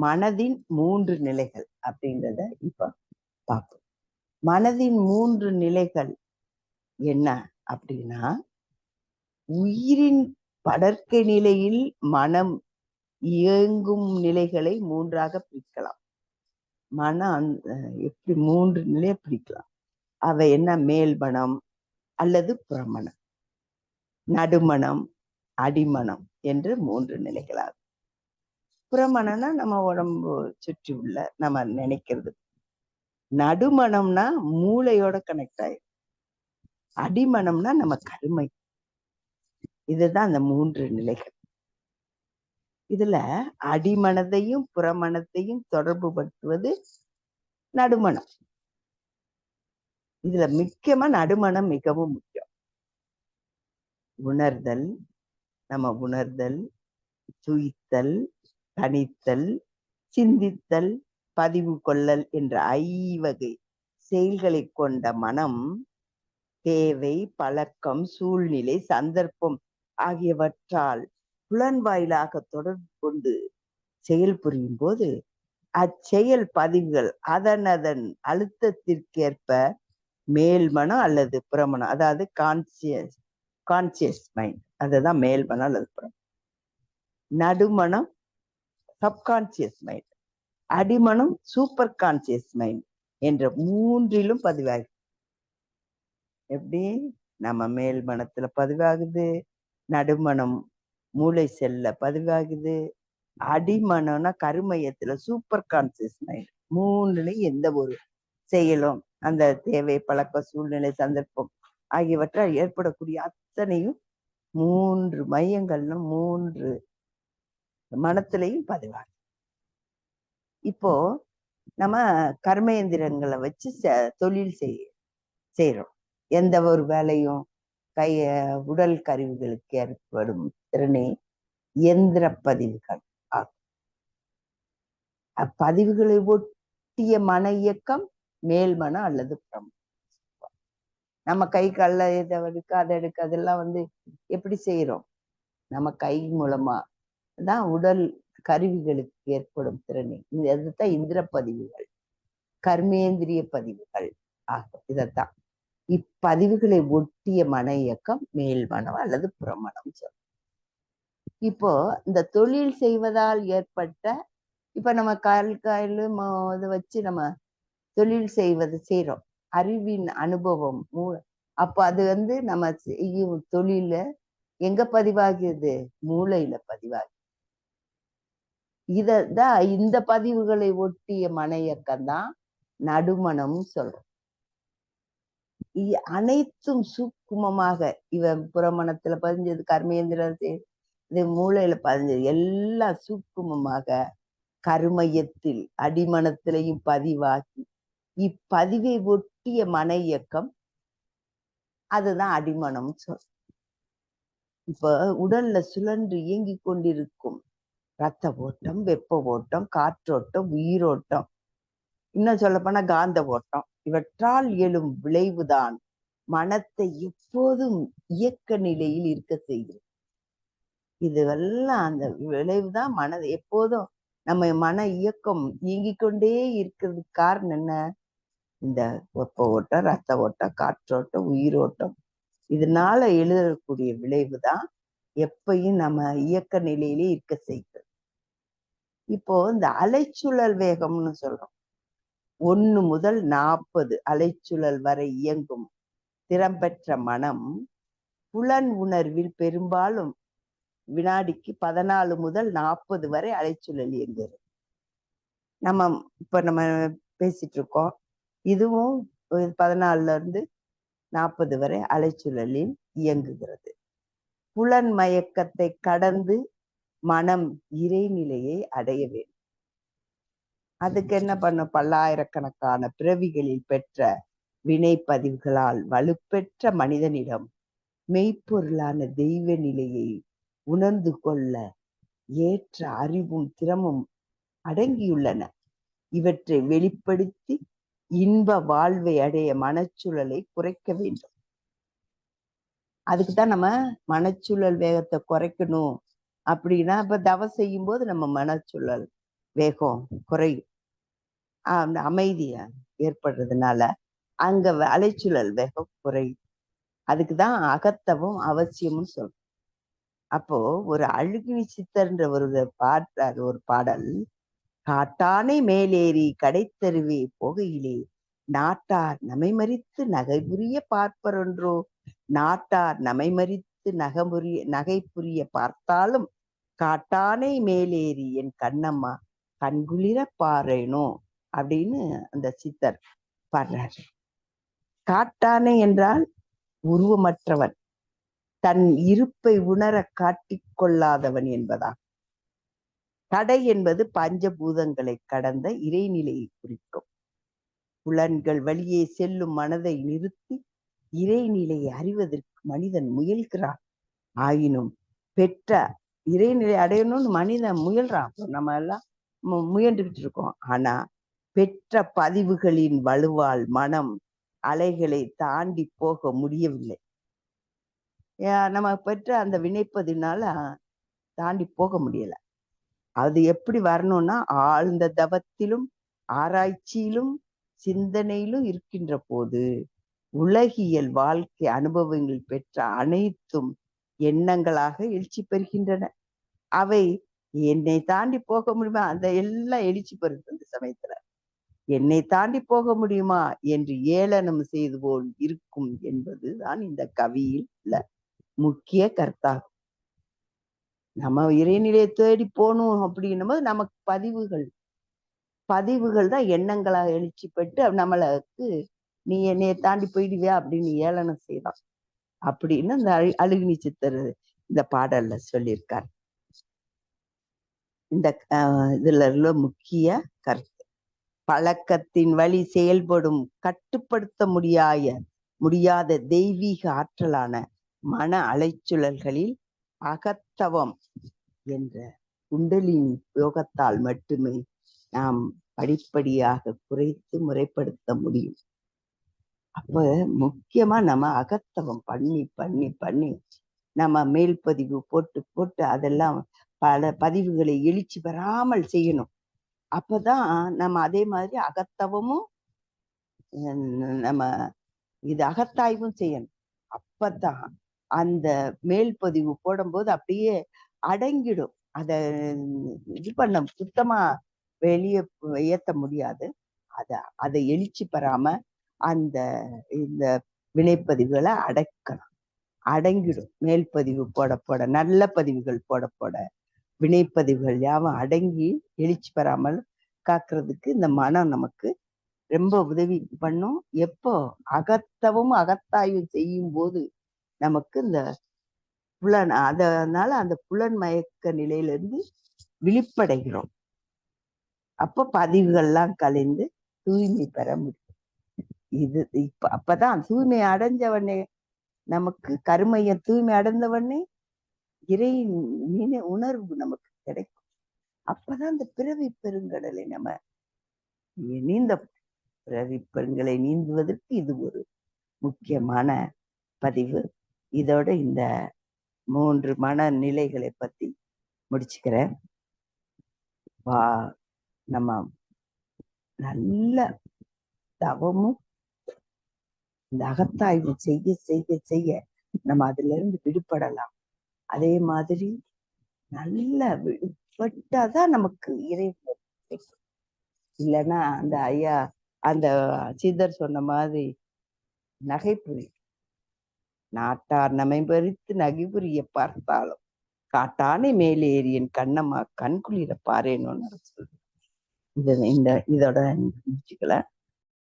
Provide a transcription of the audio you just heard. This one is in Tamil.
மனதின் மூன்று நிலைகள் அப்படின்றத இப்ப பார்ப்போம். மனதின் மூன்று நிலைகள் என்ன அப்படின்னா உயிரின் படற்கை நிலையில் மனம் இயங்கும் நிலைகளை மூன்றாக பிரிக்கலாம். மனம் எப்படி மூன்று நிலையை பிரிக்கலாம். அவை என்ன? மேல்மனம் அல்லது புறமணம் நடுமணம் அடிமணம் என்று மூன்று நிலைகளாகும். புறமணம்னா நம்ம உடம்பு சுற்றி உள்ள நம்ம நினைக்கிறது. நடுமணம்னா மூளையோட கனெக்ட் ஆயிடும் அடிமணம்னா நம்ம கருமை. இதுதான் அந்த மூன்று நிலைகள். இதுல அடிமனதையும் புறமணத்தையும் தொடர்பு படுத்துவது நடுமணம். இதுல முக்கியமா நடுமணம் மிகவும் முக்கியம். உணர்தல் நம்ம உணர்தல் துய்த்தல் கணித்தல் சிந்தித்தல் பதிவு கொள்ளல் என்ற ஐவகை செயல்களை கொண்ட மனம் தேவை பழக்கம் சூழ்நிலை சந்தர்ப்பம் ஆகியவற்றால் புலன் வாயிலாக தொடர்பு கொண்டு செயல் புரியும் போது அச்செயல் பதிவுகள் அதன் அதன் அழுத்தத்திற்கேற்ப மேல்மனம் அல்லது புறமணம் அதாவது கான்சியஸ் கான்சியஸ் மைண்ட் அதுதான் மேல்மனம் அல்லது புறம் நடுமணம் சப்கான்சியஸ் மைண்ட் அடிமனம் சூப்பர் கான்சியஸ் மைண்ட் என்ற மூன்றிலும் பதிவாகி எப்படி? நம்ம மேல் மனத்துல பதிவாகுது நடுமணம் மூளை செல்ல பதிவாகுது. அடிமனம்னா கருமையத்துல சூப்பர் கான்சியஸ் மைண்ட் மூணுலையும் எந்த ஒரு செயலும் அந்த தேவை பழக்க சூழ்நிலை சந்தர்ப்பம் ஆகியவற்றால் ஏற்படக்கூடிய அத்தனையும் மூன்று மையங்கள்னு மூன்று மனத்திலையும் பதிவாகும் இப்போ நம்ம கர்மேந்திரங்களை வச்சு தொழில் செய் செய்யறோம் எந்த ஒரு வேலையும் கைய உடல் கருவிகளுக்கு ஏற்படும் திறனே இயந்திர பதிவுகள் ஆகும். அப்பதிவுகளை ஒட்டிய மன இயக்கம் மேல் மனம் அல்லது புறம் நம்ம கை கல்ல இதை எடுக்க அதை எடுக்க அதெல்லாம் வந்து எப்படி செய்யறோம் நம்ம கை மூலமா தான் உடல் கருவிகளுக்கு ஏற்படும் திறனை. அதுதான் இந்திர பதிவுகள். கர்மேந்திரிய பதிவுகள் ஆகும். இதைத்தான் இப்பதிவுகளை ஒட்டிய மன இயக்கம் மேல் மனம் அல்லது புறமணம் சொல்லும் இப்போ இந்த தொழில் செய்வதால் ஏற்பட்ட இப்ப நம்ம கால் காயில் இதை வச்சு நம்ம தொழில் செய்வது செய்யறோம் அறிவின் அனுபவம் மூ அப்போ அது வந்து நம்ம செய்யும் தொழில எங்க பதிவாகியது? மூளையில பதிவாகி இததான் இந்த பதிவுகளை ஒட்டிய மனையக்கம் தான் நடுமணம் சொல்றோம். அனைத்தும் சூக்குமமாக இவன் புறமணத்துல பதிஞ்சது கர்மேந்திரத்தை இது மூளையில பதிஞ்சது எல்லாம் சூக்குமமாக கருமையத்தில் அடிமனத்திலையும் பதிவாகி இப்பதிவை ஒட்டிய மன இயக்கம் அதுதான் அடிமனம் சொல். இப்ப உடல்ல சுழன்று இயங்கி கொண்டிருக்கும் ரத்த ஓட்டம் வெப்ப ஓட்டம் காற்றோட்டம் உயிரோட்டம். இன்னும் சொல்ல போனா காந்த ஓட்டம். இவற்றால் எழும் விளைவுதான் மனத்தை எப்போதும் இயக்க நிலையில் இருக்க செய்கிறது. இதுவெல்லாம் அந்த விளைவுதான் மனதை எப்போதும் நம்ம மன இயக்கம் இயங்கிக் கொண்டே இருக்கிறதுக்கு காரணம் என்ன? இந்த வெப்ப ஓட்டம் ரத்த ஓட்டம் காற்றோட்டம் உயிரோட்டம். இதனால எழுதக்கூடிய விளைவு தான் எப்பயும் நம்ம இயக்க நிலையிலே இருக்க செய்கிறது. இப்போ இந்த அலைச்சுழல் வேகம்னு சொல்றோம். ஒன்னு முதல் நாற்பது அலைச்சுழல் வரை இயங்கும் திறம்பெற்ற மனம் புலன் உணர்வில் பெரும்பாலும் வினாடிக்கு பதினாலு முதல் நாற்பது வரை அலைச்சுழல் இயங்குது. நம்ம இப்ப நம்ம பேசிட்டு இருக்கோம் இதுவும் பதினாலுல இருந்து நாற்பது வரை அலைச்சுழலில் இயங்குகிறது. புலன் மயக்கத்தை கடந்து மனம் இறைநிலையை அடைய வேண்டும். அதுக்கு என்ன பண்ணும்? பல்லாயிரக்கணக்கான பிறவிகளில் பெற்ற வினை பதிவுகளால் வலுப்பெற்ற மனிதனிடம் மெய்ப்பொருளான தெய்வ நிலையை உணர்ந்து கொள்ள ஏற்ற அறிவும் திறமும் அடங்கியுள்ளன. இவற்றை வெளிப்படுத்தி இன்ப வாழ்வை அடைய மனச்சூழலை குறைக்க வேண்டும். அதுக்குதான் நம்ம மனச்சூழல் வேகத்தை குறைக்கணும். அப்படின்னா அப்ப தவம் செய்யும் போது நம்ம மனச்சூழல் வேகம் குறையும். அமைதியா அமைதி ஏற்படுறதுனால அங்க அலைச்சூழல் வேகம் குறையும். அதுக்குதான் அகத்தவும் அவசியம்னு சொல்றோம் அப்போ ஒரு அழுகினி சித்தர்ன்ற ஒரு பாடுறார் ஒரு பாடல் காட்டானை மேலேறி கடைத்தருவே போகையிலே நாட்டார் நமைமறித்து நகை புரிய பார்ப்பரொன்றோ நாட்டார் பார்த்து நகமுறிய நகை புரிய பார்த்தாலும் காட்டானை மேலேறி என் கண்ணம்மா கண்குளிர பாறேனோ அப்படின்னு அந்த சித்தர் பாடுறார். காட்டானை என்றால் உருவமற்றவன். தன் இருப்பை உணர காட்டிக்கொள்ளாதவன் என்பதா? கடை என்பது பஞ்சபூதங்களை கடந்த இறைநிலையை குறிக்கும். புலன்கள் வழியே செல்லும் மனதை நிறுத்தி இறைநிலையை அறிவதற்கு மனிதன் முயல்கிறான். ஆயினும் பெற்ற இறைநிலை அடையணும்னு மனிதன் முயல்றான். அப்போ நம்ம எல்லாம் முயன்றுகிட்டு இருக்கோம். ஆனா பெற்ற பதிவுகளின் வலுவால் மனம் அலைகளை தாண்டி போக முடியவில்லை. நம்ம பெற்ற அந்த வினைப்பதினால தாண்டி போக முடியல. அது எப்படி வரணும்னா ஆழ்ந்த தவத்திலும் ஆராய்ச்சியிலும் சிந்தனையிலும் இருக்கின்ற போது உலகியல் வாழ்க்கை அனுபவங்கள் பெற்ற அனைத்தும் எண்ணங்களாக எழுச்சி பெறுகின்றன. அவை என்னை தாண்டி போக முடியுமா? அந்த எல்லாம் எழுச்சி பெறுது அந்த சமயத்துல. என்னை தாண்டி போக முடியுமா என்று ஏளனம் செய்து போல் இருக்கும் என்பது தான் இந்த கவியில் உள்ள முக்கிய கருத்தாகும். நம்ம இறைநிலையை தேடி போகணும் அப்படின்னும் போது நமக்கு பதிவுகள் பதிவுகள் தான் எண்ணங்களாக எழுச்சி பெற்று நம்மளுக்கு நீ என்னைய தாண்டி போயிடுவியா அப்படின்னு ஏளனம் செய்தான். அப்படின்னு அந்த அழு அழுகினி சித்தர் இந்த பாடல்ல சொல்லியிருக்கார். இந்த ஆஹ் இதுல உள்ள முக்கிய கருத்து. பழக்கத்தின் வழி செயல்படும் கட்டுப்படுத்த முடியாய முடியாத தெய்வீக ஆற்றலான மன அலைச்சுழல்களில் அகத்தவம் என்ற குண்டலின் யோகத்தால் மட்டுமே நாம் படிப்படியாக குறைத்து முறைப்படுத்த முடியும். அப்ப முக்கியமா நம்ம அகத்தவம் பண்ணி பண்ணி பண்ணி நம்ம மேல் பதிவு போட்டு போட்டு அதெல்லாம் பல பதிவுகளை எழுச்சி பெறாமல் செய்யணும். அப்பதான் நம்ம அதே மாதிரி அகத்தவமும் நம்ம இது அகத்தாய்வும் செய்யணும். அப்பதான் அந்த மேல் பதிவு போடும்போது அப்படியே அடங்கிடும். அத இது பண்ண சுத்தமா வெளியே ஏத்த முடியாது. அத அதை எழுச்சி பெறாம அந்த இந்த வினைப்பதிவுகளை அடக்கலாம் அடங்கிடும். மேல் பதிவு போட போட நல்ல பதிவுகள் போட போட வினைப்பதிவுகள் யாவும் அடங்கி எழுச்சி பெறாமல் காக்குறதுக்கு இந்த மனம் நமக்கு ரொம்ப உதவி பண்ணும். எப்போ அகத்தவும் அகத்தாயும் செய்யும் போது நமக்கு இந்த புலன் அதனால அந்த புலன் மயக்க நிலையிலிருந்து விழிப்படைகிறோம். அப்ப பதிவுகள்லாம் கலைந்து தூய்மை பெற முடியும். இது இப்ப அப்பதான் தூய்மை அடைஞ்சவனே. நமக்கு கருமைய தூய்மை அடைந்தவனே. இறை நினை உணர்வு நமக்கு கிடைக்கும். அப்பதான் அந்த பிறவி பெருங்கடலை நம்ம நீந்த பிறவி பெருங்கலை நீந்துவதற்கு இது ஒரு முக்கியமான பதிவு. இதோட இந்த மூன்று மன நிலைகளை பத்தி முடிச்சுக்கிறேன். வா நம்ம நல்ல தவமும் இந்த அகத்தாய்வு செய்ய செய்ய செய்ய நம்ம அதுல இருந்து விடுபடலாம். அதே மாதிரி நல்ல விடுபட்டாதான் நமக்கு இறை இல்லைன்னா அந்த ஐயா அந்த சிதர் சொன்ன மாதிரி நகைப்புரி. நாட்டார் நமை பறித்து நகைபுரிய பார்த்தாலும் காட்டானை மேலேறி என் கண்ணம்மா கண்குளிர பாரேன்னு சொல்றேன் இந்த இதோட முடிச்சுக்கல